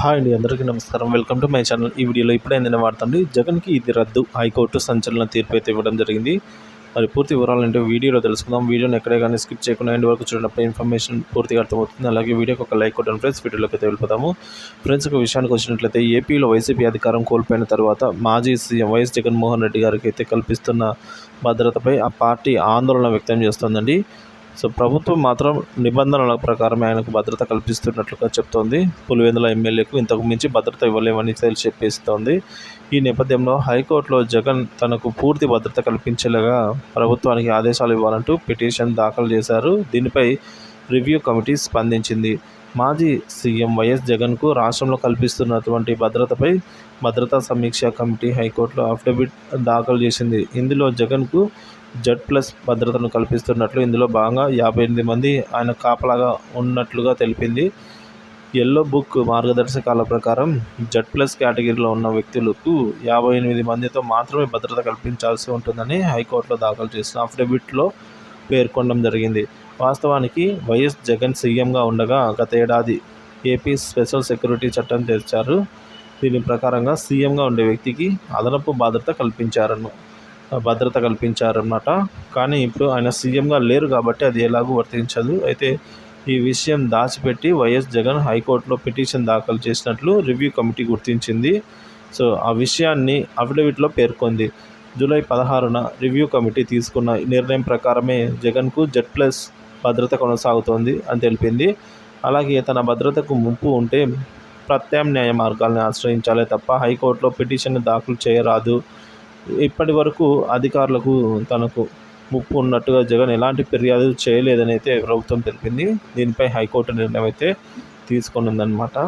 Hi అండి అందరికీ నమస్కారం. వెల్కమ్ టు మై ఛానల్ ఈ వీడియోలో ఇప్పుడైందని అందిన వార్తండి జగన్కి ఇది రద్దు. హైకోర్టు సంచలన తీర్పు అయితే ఇవ్వడం జరిగింది. మరి పూర్తి వివరాలు అంటే వీడియోలో తెలుసుకుందాం. వీడియోని ఎక్కడే కానీ స్కిప్ చేయకుండా ఎండ్ వరకు చూడనప్పుడు ఇన్ఫర్మేషన్ పూర్తిగా అర్థమవుతుంది. అలాగే వీడియోకి ఒక లైక్ కొట్టండి ఫ్రెండ్స్ వీడియోలోకి అయితే వెళ్ళిపోతాము ఫ్రెండ్స్ ఒక విషయానికి వచ్చినట్లయితే ఏపీలో వైసీపీ అధికారం కోల్పోయిన తర్వాత మాజీ సీఎం వైఎస్ జగన్మోహన్ రెడ్డి గారికి అయితే కల్పిస్తున్న భద్రతపై ఆ పార్టీ ఆందోళన వ్యక్తం చేస్తోందండి. సో ప్రభుత్వం మాత్రం నిబంధనల ప్రకారం ఆయనకు భద్రత కల్పిస్తున్నట్లుగా చెప్తోంది. పులివెందుల ఎమ్మెల్యేకు ఇంతకు మించి భద్రత ఇవ్వలేమని చెప్పేస్తోంది ఈ నేపథ్యంలో హైకోర్టులో జగన్ తనకు పూర్తి భద్రత కల్పించేలాగా ప్రభుత్వానికి ఆదేశాలు ఇవ్వాలంటూ పిటిషన్ దాఖలు చేశారు. దీనిపై రివ్యూ కమిటీ స్పందించింది. మాజీ సీఎం వైఎస్ జగన్కు రాష్ట్రంలో కల్పిస్తున్నటువంటి భద్రతపై భద్రతా సమీక్ష కమిటీ హైకోర్టులో అఫిడవిట్ దాఖలు చేసింది. ఇందులో జగన్కు జడ్ ప్లస్ భద్రతను కల్పిస్తున్నట్లు ఇందులో భాగంగా యాభై ఎనిమిది మంది ఆయన కాపలాగా ఉన్నట్లుగా తెలిపింది. ఎల్లో బుక్ మార్గదర్శకాల ప్రకారం జడ్ ప్లస్ కేటగిరీలో ఉన్న వ్యక్తులకు యాభై ఎనిమిది మందితో మాత్రమే భద్రత కల్పించాల్సి ఉంటుందని హైకోర్టులో దాఖలు చేసిన అఫిడవిట్లో పేర్కొనడం జరిగింది. వాస్తవానికి వైఎస్ జగన్ సీఎంగా ఉండగా గత ఏడాది ఏపీ స్పెషల్ సెక్యూరిటీ చట్టం తెచ్చారు దీని ప్రకారంగా సీఎంగా ఉండే వ్యక్తికి అదనపు భద్రత కల్పించారను భద్రత కల్పించారన్నమాట. కానీ ఇప్పుడు ఆయన సీఎంగా లేరు కాబట్టి అది ఎలాగూ వర్తించదు. అయితే ఈ విషయం దాచిపెట్టి వైఎస్ జగన్ హైకోర్టులో పిటిషన్ దాఖలు చేసినట్లు రివ్యూ కమిటీ గుర్తించింది. సో ఆ విషయాన్ని అఫిడవిట్లో పేర్కొంది. జూలై పదహారున రివ్యూ కమిటీ తీసుకున్న నిర్ణయం ప్రకారమే జగన్కు జెడ్ ప్లస్ భద్రత కొనసాగుతోంది అని తెలిపింది. అలాగే తన భద్రతకు ముప్పు ఉంటే ప్రత్యామ్నాయ మార్గాల్ని ఆశ్రయించాలే తప్ప హైకోర్టులో పిటిషన్ దాఖలు చేయరాదు. ఇప్పటి వరకు అధికారులకు తనకు ముప్పు ఉన్నట్టుగా జగన్ ఎలాంటి ఫిర్యాదు చేయలేదని అయితే ప్రభుత్వం తెలిపింది. దీనిపై హైకోర్టు నిర్ణయం అయితే తీసుకొనుందనమాట